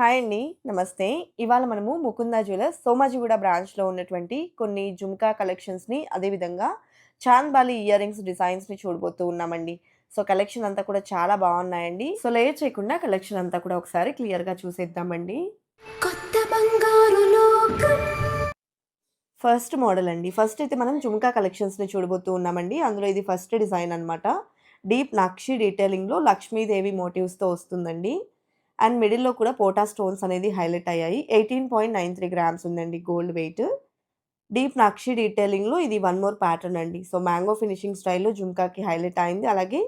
Hi అండి. నమస్తే. ఇవాళ మనము ముకుంద జ్యువెలర్స్ సోమాజిగూడ బ్రాంచ్‌లో ఉన్నటువంటి కొన్ని జుమ్కా కలెక్షన్స్‌ని, అదేవిధంగా చాంద్ బాలి ఇయర్ రింగ్స్ డిజైన్స్‌ని చూడబోతూ ఉన్నామండి. సో, కలెక్షన్ అంతా కూడా చాలా బావున్నాయండి. సో, లేట్ చేయకుండా కలెక్షన్ అంతా కూడా ఒకసారి క్లియర్‌గా చూసేద్దామండి. కొత్త బంగారు లోకం ఫస్ట్ మోడల్ అండి. ఫస్ట్ అయితే మనం జుమ్కా కలెక్షన్స్‌ని చూడబోతూ ఉన్నామండి. అందులో ఇది ఫస్ట్ డిజైన్ అనమాట. డీప్ నక్షి డీటెయిలింగ్‌లో లక్ష్మీదేవి మోటివ్స్‌తో వస్తుందండి. అండ్ మిడిల్‌లో కూడా పోటా స్టోన్స్ అనేది హైలైట్ అయ్యాయి. 18.93 గ్రామ్స్ ఉందండి గోల్డ్ వెయిట్. డీప్ నక్షి డీటెయిలింగ్‌లో ఇది వన్ మోర్ ప్యాటర్న్ అండి. సో, మ్యాంగో ఫినిషింగ్ స్టైల్‌లో జుంకాకి హైలైట్ అయింది. అలాగే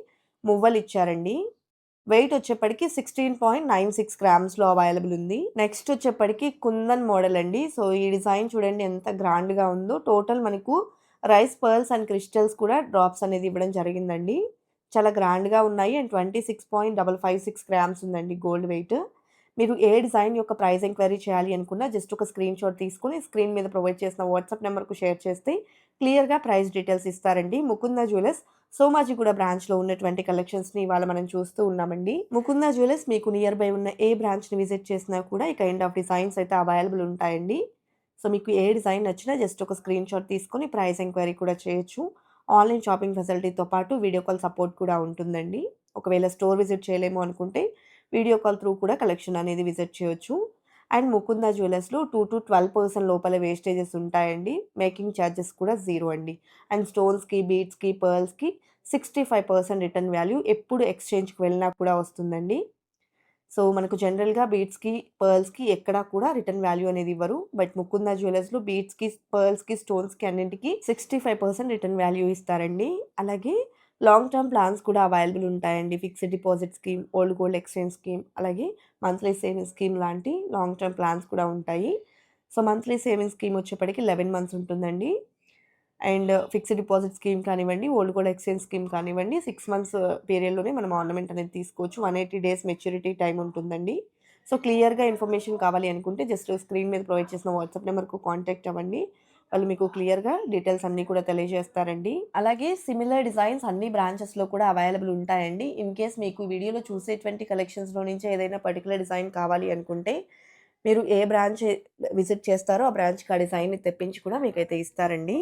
మువ్వలిచ్చారండి. వెయిట్ వచ్చేప్పటికి 16.96 గ్రామ్స్‌లో అవైలబుల్ ఉంది. నెక్స్ట్ వచ్చేప్పటికి కుందన్ మోడల్ అండి. సో, ఈ డిజైన్ చూడండి ఎంత గ్రాండ్‌గా ఉందో. టోటల్ మనకు రైస్ పర్ల్స్ అండ్ క్రిస్టల్స్ కూడా డ్రాప్స్ అనేది ఇవ్వడం జరిగిందండి. చాలా గ్రాండ్‌గా ఉన్నాయి. అండ్ 26.556 గ్రామ్స్ ఉందండి గోల్డ్ వెయిట్. మీరు ఏ డిజైన్ యొక్క ప్రైస్ ఎంక్వైరీ చేయాలి అనుకున్నా జస్ట్ ఒక స్క్రీన్ షాట్ తీసుకొని స్క్రీన్ మీద ప్రొవైడ్ చేసిన వాట్సాప్ నెంబర్‌కు షేర్ చేస్తే క్లియర్‌గా ప్రైస్ డీటెయిల్స్ ఇస్తారండి. ముకుంద జ్యువెలర్స్ సోమాజిగూడ బ్రాంచ్‌లో ఉన్నటువంటి కలెక్షన్స్‌ని ఇవాళ మనం చూస్తూ ఉన్నామండి. ముకుంద జ్యువెలర్స్ మీకు నియర్ బై ఉన్న ఏ బ్రాంచ్‌ని విజిట్ చేసినా కూడా ఈ కైండ్ ఆఫ్ డిజైన్స్ అయితే అవైలబుల్ ఉంటాయండి. సో, మీకు ఏ డిజైన్ నచ్చినా జస్ట్ ఒక స్క్రీన్ షాట్ తీసుకొని ప్రైస్ ఎంక్వైరీ కూడా చేయొచ్చు. ఆన్‌లైన్ షాపింగ్ ఫెసిలిటీతో పాటు వీడియో కాల్ సపోర్ట్ కూడా ఉంటుందండి. ఒకవేళ స్టోర్ విజిట్ చేయలేము అనుకుంటే వీడియో కాల్ త్రూ కూడా కలెక్షన్ అనేది విజిట్ చేయొచ్చు. అండ్ ముకుంద జ్యువెలర్స్‌లో 2-12% లోపల వేస్టేజెస్ ఉంటాయండి. మేకింగ్ చార్జెస్ కూడా జీరో అండి. అండ్ స్టోన్స్‌కి, బీడ్స్‌కి, పర్ల్స్‌కి 65% రిటర్న్ వాల్యూ ఎప్పుడు ఎక్స్‌చేంజ్‌కి వెళ్ళినా కూడా వస్తుందండి. సో, మనకు జనరల్‌గా బీడ్స్‌కి, పర్ల్స్‌కి ఎక్కడా కూడా రిటర్న్ వాల్యూ అనేది ఇవ్వరు. బట్ ముకుంద జ్యువెలర్స్‌లో బీడ్స్‌కి, పర్ల్స్‌కి, స్టోన్స్‌కి అన్నింటికి 65% రిటర్న్ వాల్యూ ఇస్తారండి. అలాగే లాంగ్ టర్మ్ ప్లాన్స్ కూడా అవైలబుల్ ఉంటాయండి. Fixed deposit scheme, old gold exchange scheme, అలాగే మంత్లీ సేవింగ్స్ స్కీమ్ లాంటి లాంగ్ టర్మ్ ప్లాన్స్ కూడా ఉంటాయి. సో, మంత్లీ సేవింగ్స్ స్కీమ్ వచ్చేప్పటికి 11 మంత్స్ ఉంటుందండి. అండ్ ఫిక్స్డ్ డిపాజిట్ స్కీమ్ కానివ్వండి, ఓల్డ్ గోల్డ్ ఎక్స్‌చేంజ్ స్కీమ్ కానివ్వండి సిక్స్ మంత్స్ uh, పీరియడ్‌లోనే మనం ఆర్నమెంట్ అనేది తీసుకోవచ్చు. 180 డేస్ మెచ్యూరిటీ టైం ఉంటుందండి. సో, క్లియర్‌గా ఇన్ఫర్మేషన్ కావాలి అనుకుంటే జస్ట్ స్క్రీన్ మీద ప్రొవైడ్ చేసిన వాట్సాప్ నెంబర్‌కు కాంటాక్ట్ అవ్వండి. వాళ్ళు మీకు క్లియర్‌గా డీటెయిల్స్ అన్నీ కూడా తెలియజేస్తారండి. అలాగే సిమిలర్ డిజైన్స్ అన్ని బ్రాంచెస్‌లో కూడా అవైలబుల్ ఉంటాయండి. ఇన్ కేస్ మీకు వీడియోలో చూసేటువంటి కలెక్షన్స్‌లో నుంచి ఏదైనా పర్టికులర్ డిజైన్ కావాలి అనుకుంటే మీరు ఏ బ్రాంచ్ విజిట్ చేస్తారో ఆ బ్రాంచ్‌కి ఆ డిజైన్‌ని తెప్పించి కూడా మీకైతే ఇస్తారండి.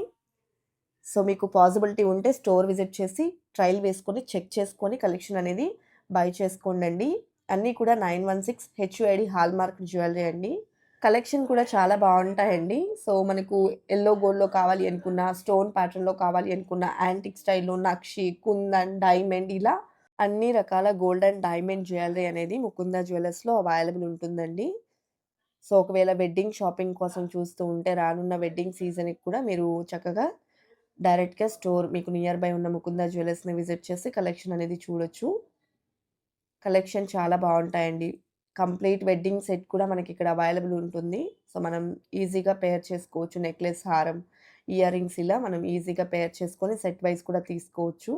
సో, మీకు పాసిబిలిటీ ఉంటే స్టోర్ విజిట్ చేసి ట్రయల్ వేసుకొని చెక్ చేసుకొని కలెక్షన్ అనేది బై చేసుకోండండి. అన్నీ కూడా nine one six HUID hallmark jewellery అండి. కలెక్షన్ కూడా చాలా బాగుంటాయండి సో, మనకు ఎల్లో గోల్డ్‌లో కావాలి అనుకున్న, స్టోన్ ప్యాటర్న్‌లో కావాలి అనుకున్న, యాంటిక్ స్టైల్‌లో నక్షి, కుందన్, డైమండ్ ఇలా అన్ని రకాల గోల్డ్ అండ్ డైమండ్ జ్యువెలరీ అనేది ముకుంద జ్యువెలర్స్‌లో అవైలబుల్ ఉంటుందండి. సో, ఒకవేళ వెడ్డింగ్ షాపింగ్ కోసం చూస్తూ ఉంటే రానున్న వెడ్డింగ్ సీజన్‌కి కూడా మీరు చక్కగా డైరెక్ట్‌గా స్టోర్ మీకు నియర్ బై ఉన్న ముకుంద జ్యువెలర్స్‌ని విజిట్ చేసి కలెక్షన్ అనేది చూడొచ్చు. కలెక్షన్ చాలా బాగుంటాయండి కంప్లీట్ వెడ్డింగ్ సెట్ కూడా మనకి ఇక్కడ అవైలబుల్ ఉంటుంది. సో, మనం ఈజీగా పేర్ చేసుకోవచ్చు. నెక్లెస్, హారం, ఇయర్ రింగ్స్ ఇలా మనం ఈజీగా పేర్ చేసుకొని సెట్ వైజ్ కూడా తీసుకోవచ్చు.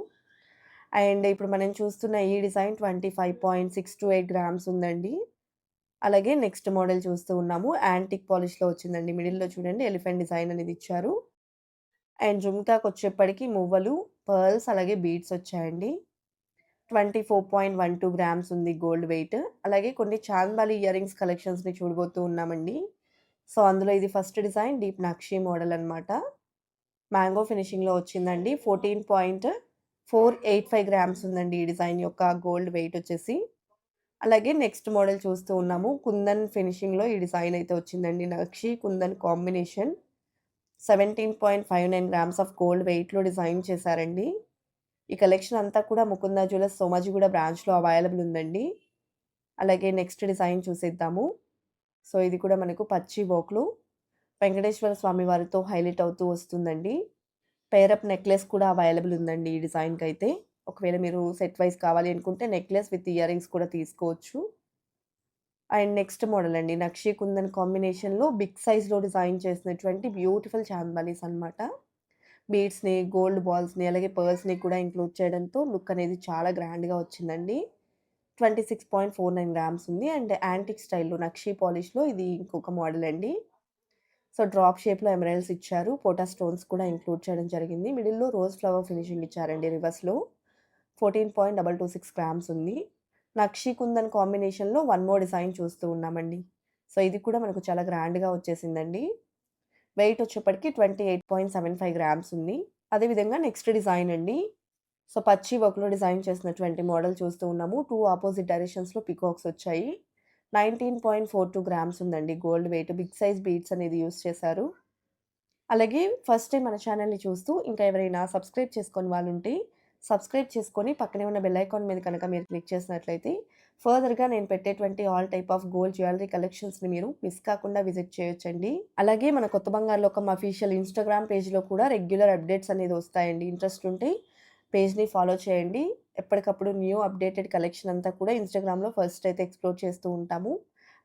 అండ్ ఇప్పుడు మనం చూస్తున్న ఈ డిజైన్ 25.628 గ్రామ్స్ ఉందండి. అలాగే నెక్స్ట్ మోడల్ చూస్తూ ఉన్నాము. యాంటిక్ పాలిష్‌లో వచ్చిందండి. మిడిల్‌లో చూడండి ఎలిఫెంట్ డిజైన్ అనేది ఇచ్చారు. అండ్ జుమ్కాకొచ్చేప్పటికి మువ్వలు, పర్ల్స్ అలాగే బీడ్స్ వచ్చాయండి. 24.12 గ్రామ్స్ ఉంది గోల్డ్ వెయిట్. అలాగే కొన్ని చాందాలి ఇయర్ రింగ్స్ కలెక్షన్స్‌ని చూడబోతూ ఉన్నామండి. సో, అందులో ఇది first design deep nakshi model అనమాట. మ్యాంగో ఫినిషింగ్‌లో వచ్చిందండి. 14.485 గ్రామ్స్ ఉందండి ఈ డిజైన్ యొక్క గోల్డ్ వెయిట్ వచ్చేసి. అలాగే నెక్స్ట్ మోడల్ చూస్తూ ఉన్నాము. కుందన్ ఫినిషింగ్‌లో ఈ డిజైన్ అయితే వచ్చిందండి. Nakshi, kundan combination. 17.59 grams of gold వెయిట్‌లో డిజైన్ చేశారండి. ఈ కలెక్షన్ అంతా కూడా ముకుంద జ్యువెలర్స్ సోమాజిగూడ బ్రాంచ్‌లో అవైలబుల్ ఉందండి. అలాగే నెక్స్ట్ డిజైన్ చూసేద్దాము. సో, ఇది కూడా మనకు పచ్చి బోక్లు వెంకటేశ్వర స్వామి వారితో హైలైట్ అవుతూ వస్తుందండి. పేరప్ నెక్లెస్ కూడా అవైలబుల్ ఉందండి ఈ డిజైన్కి అయితే ఒకవేళ మీరు సెట్ వైస్ కావాలి అనుకుంటే నెక్లెస్ విత్ ఇయర్ రింగ్స్ కూడా తీసుకోవచ్చు. అండ్ నెక్స్ట్ మోడల్ అండి. నక్షి, కుందన్ కాంబినేషన్‌లో బిగ్ సైజ్‌లో డిజైన్ చేసినటువంటి బ్యూటిఫుల్ చాంద్ అనమాట. బీడ్స్‌ని, గోల్డ్ బాల్స్‌ని అలాగే పర్ల్స్‌ని కూడా ఇంక్లూడ్ చేయడంతో లుక్ అనేది చాలా గ్రాండ్‌గా వచ్చిందండి. 26.49 గ్రామ్స్ ఉంది. అండ్ యాంటిక్ స్టైల్‌లో నక్షి పాలిష్‌లో ఇది ఇంకొక మోడల్ అండి. సో, డ్రాప్ షేప్‌లో ఎమరైల్స్ ఇచ్చారు. పోటా స్టోన్స్ కూడా ఇంక్లూడ్ చేయడం జరిగింది. మిడిల్‌లో రోజ్ ఫ్లవర్ ఫినిషింగ్ ఇచ్చారండి రివర్స్‌లో. 14.226 గ్రామ్స్ ఉంది. నక్షి కుందన్ కాంబినేషన్‌లో వన్ మోర్ డిజైన్ చూస్తూ ఉన్నామండి. సో, ఇది కూడా మనకు చాలా గ్రాండ్‌గా వచ్చేసిందండి. వెయిట్ వచ్చేప్పటికి 28.75 గ్రామ్స్ ఉంది. అదేవిధంగా నెక్స్ట్ డిజైన్ అండి. సో, పచ్చి వర్క్‌లో డిజైన్ చేసినటువంటి మోడల్ చూస్తూ ఉన్నాము. టూ ఆపోజిట్ డైరెక్షన్స్‌లో పికాక్స్ వచ్చాయి. 19.42 గ్రామ్స్ ఉందండి gold weight. Big size beads అనేది యూస్ చేశారు. అలాగే ఫస్ట్ టైం మన ఛానల్ని చూస్తూ ఇంకా ఎవరైనా సబ్స్క్రైబ్ చేసుకోని వాళ్ళుంటే సబ్స్క్రైబ్ చేసుకొని పక్కనే ఉన్న బెల్ ఐకాన్ మీద కనుక మీరు క్లిక్ చేసినట్లయితే ఫర్దర్‌గా నేను పెట్టేటువంటి all type of gold jewellery కలెక్షన్స్‌ని మీరు మిస్ కాకుండా విజిట్ చేయొచ్చండి. అలాగే మన కొత్త బంగారు లోకం అఫీషియల్ ఇన్‌స్టాగ్రామ్ పేజ్‌లో కూడా రెగ్యులర్ అప్డేట్స్ అనేది వస్తాయండి. ఇంట్రెస్ట్ ఉంటే పేజ్‌ని ఫాలో చేయండి. ఎప్పటికప్పుడు న్యూ అప్డేటెడ్ కలెక్షన్ అంతా కూడా ఇన్‌స్టాగ్రామ్‌లో ఫస్ట్ అయితే ఎక్స్‌ప్లోర్ చేస్తూ ఉంటాము.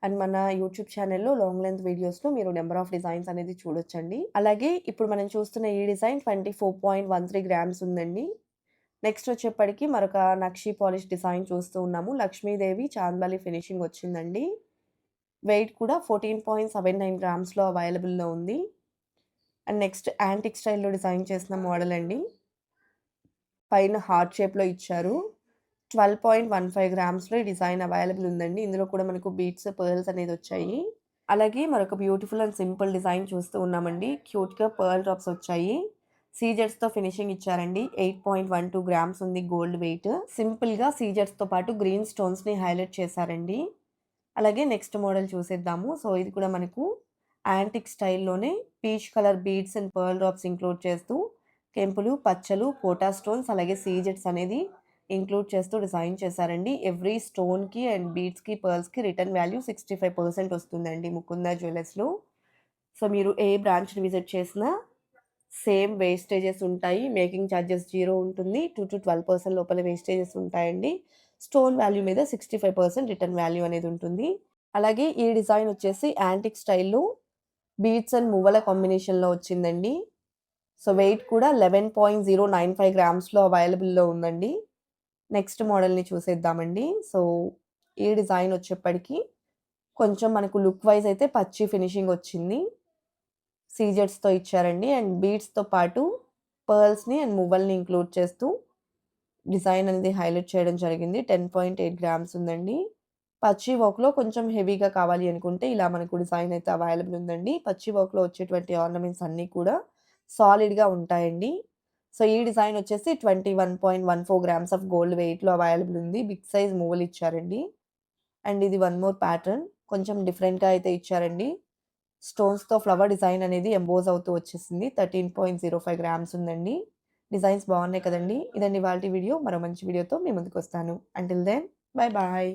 అండ్ మన యూట్యూబ్ ఛానల్లో లాంగ్ లెంత్ వీడియోస్‌లో మీరు నెంబర్ ఆఫ్ డిజైన్స్ అనేది చూడొచ్చండి. అలాగే ఇప్పుడు మనం చూస్తున్న ఈ డిజైన్ 24.13 గ్రామ్స్ ఉందండి. నెక్స్ట్ వచ్చేప్పటికి మరొక నక్షి పాలిష్ డిజైన్ చూస్తూ ఉన్నాము. లక్ష్మీదేవి చాంద్బాలి ఫినిషింగ్ వచ్చిందండి. వెయిట్ కూడా 14.79 గ్రామ్స్‌లో అవైలబుల్‌లో ఉంది. అండ్ నెక్స్ట్ యాంటిక్ స్టైల్‌లో డిజైన్ చేసిన మోడల్ అండి. పైన హార్ట్ షేప్‌లో ఇచ్చారు. 12.15 గ్రామ్స్‌లో ఈ డిజైన్ అవైలబుల్ ఉందండి. ఇందులో కూడా మనకు బీట్స్ పర్ల్స్ అనేది వచ్చాయి. అలాగే మరొక బ్యూటిఫుల్ అండ్ సింపుల్ డిజైన్ చూస్తూ ఉన్నామండి. క్యూట్‌గా పర్ల్ డ్రాప్స్ వచ్చాయి. సీజర్స్‌తో ఫినిషింగ్ ఇచ్చారండి. 8.12 గ్రామ్స్ ఉంది గోల్డ్ వెయిట్. సింపుల్‌గా సీజర్స్‌తో పాటు గ్రీన్ స్టోన్స్‌ని హైలైట్ చేశారండి. అలాగే నెక్స్ట్ మోడల్ చూసేద్దాము. సో, ఇది కూడా మనకు antique స్టైల్‌లోనే peach colour beads and pearl drops include చేస్తూ కెంపులు, పచ్చలు, పోటా స్టోన్స్ అలాగే సీజెట్స్ అనేది ఇంక్లూడ్ చేస్తూ డిజైన్ చేశారండి. ఎవ్రీ స్టోన్‌కి అండ్ బీడ్స్‌కి, పర్ల్స్‌కి రిటర్న్ వాల్యూ 65% వస్తుందండి ముకుంద జ్యువెలర్స్లో సో, మీరు ఏ బ్రాంచ్‌ని విజిట్ చేసినా సేమ్ వేస్టేజెస్ ఉంటాయి. మేకింగ్ చార్జెస్ జీరో ఉంటుంది. 2-12% లోపల వేస్టేజెస్ ఉంటాయండి. స్టోన్ వాల్యూ మీద 65% రిటర్న్ వాల్యూ అనేది ఉంటుంది. అలాగే ఈ డిజైన్ వచ్చేసి యాంటిక్ స్టైల్‌లో బీట్స్ అండ్ మువ్వల కాంబినేషన్‌లో వచ్చిందండి. సో, వెయిట్ కూడా 11.095 గ్రామ్స్‌లో అవైలబుల్‌లో ఉందండి. నెక్స్ట్ మోడల్‌ని చూసేద్దామండి. సో, ఈ డిజైన్ వచ్చేప్పటికి కొంచెం మనకు లుక్ వైజ్ అయితే పచ్చి ఫినిషింగ్ వచ్చింది. సీజర్స్‌తో ఇచ్చారండి. అండ్ బీడ్స్‌తో పాటు పర్ల్స్‌ని అండ్ మువ్వల్ని ఇంక్లూడ్ చేస్తూ డిజైన్ అనేది హైలైట్ చేయడం జరిగింది. 10.8 గ్రామ్స్ ఉందండి. పచ్చి వర్క్‌లో కొంచెం హెవీగా కావాలి అనుకుంటే ఇలా మనకు డిజైన్ అయితే అవైలబుల్ ఉందండి. పచ్చి వర్క్‌లో వచ్చేటువంటి ఆర్నమెంట్స్ అన్నీ కూడా సాలిడ్‌గా ఉంటాయండి. సో, ఈ డిజైన్ వచ్చేసి 21.14 గ్రామ్స్ ఆఫ్ గోల్డ్ వెయిట్‌లో అవైలబుల్ ఉంది. బిగ్ సైజ్ మూవలు ఇచ్చారండి. అండ్ ఇది వన్ మోర్ ప్యాటర్న్. కొంచెం డిఫరెంట్‌గా అయితే ఇచ్చారండి. స్టోన్స్‌తో ఫ్లవర్ డిజైన్ అనేది ఎంబోజ్ అవుతూ వచ్చేసింది. 13.05 గ్రామ్స్ ఉందండి. డిజైన్స్ బాగున్నాయి కదండి ఇదండి వాళ్ళ వీడియో. మరో మంచి వీడియోతో మీ ముందుకొస్తాను. Until then bye bye.